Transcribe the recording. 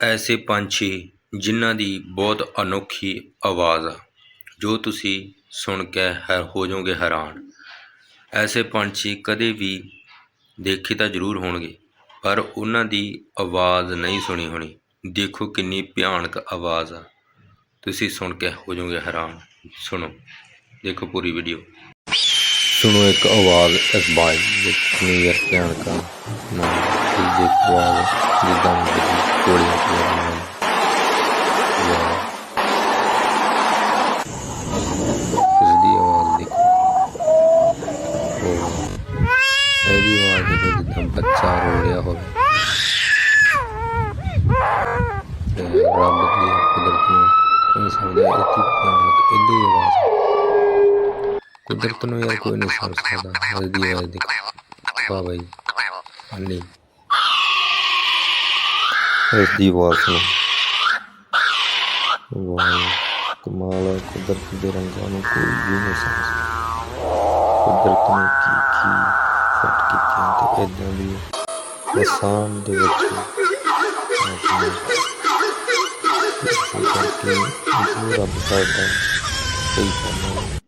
ਐਸੇ ਪੰਛੀ ਜਿਨ੍ਹਾਂ ਦੀ ਬਹੁਤ ਅਨੋਖੀ ਆਵਾਜ਼ ਆ, ਜੋ ਤੁਸੀਂ ਸੁਣ ਕੇ ਹੈ, ਹੋ ਜਾਓਗੇ ਹੈਰਾਨ। ਐਸੇ ਪੰਛੀ ਕਦੇ ਵੀ ਦੇਖੇ ਤਾਂ ਜ਼ਰੂਰ ਹੋਣਗੇ, ਪਰ ਉਹਨਾਂ ਦੀ ਆਵਾਜ਼ ਨਹੀਂ ਸੁਣੀ ਹੋਣੀ। ਦੇਖੋ ਕਿੰਨੀ ਭਿਆਨਕ ਆਵਾਜ਼ ਆ। ਤੁਸੀਂ ਸੁਣ ਕੇ ਹੋ ਜਾਓਗੇ ਹੈਰਾਨ। ਸੁਣੋ, ਦੇਖੋ ਪੂਰੀ ਵੀਡੀਓ। ਸੁਣੋ ਇੱਕ ਆਵਾਜ਼ ਇਸ ਬਾਈ ਵਿੱਚ ਭਿਆਨਕ ਨਾ ਇਸ ਦੀ ਆਵਾਜ਼ ਜਿੱਦਾਂ ਕਿ શકો એવી વાત એકદમ બચ્ચા રોડ્યા હોય રામ બધી કુદરતનું સામે એવી વાત કુદરતનું યાર કોઈ નહીં સારું સારા હલ્દી હલ્દી વાહ ભાઈ અલી હલ્દી વાસનું વાહ કમાલ કુદરતી રંગોનું કોઈ જીવ સારું ਇਸ ਦੀ ਆਵਾਜ਼ ਸੁਣੋ ਵਾਹ ਕਮਾਲ ਹੈ ਕੁਦਰਤ ਦੇ ਰੰਗਾਂ ਨੂੰ ਕੋਈ ਵੀ ਨਹੀਂ ਸਮਝ ਸਕਦਾ ਕੁਦਰਤ ਨੇ ਕੀ ਕੀ ਫਿੱਟ ਕੀਤੀਆਂ ਤੇ ਇਦਾਂ ਦੀ ਇਨਸਾਨ ਦੇ ਵਿੱਚ ਆਪਣੀ ਇਸੇ ਕਰਕੇ ਜੋ ਰੱਬ ਕਰਦਾ ਸਹੀ ਕਰਨਾ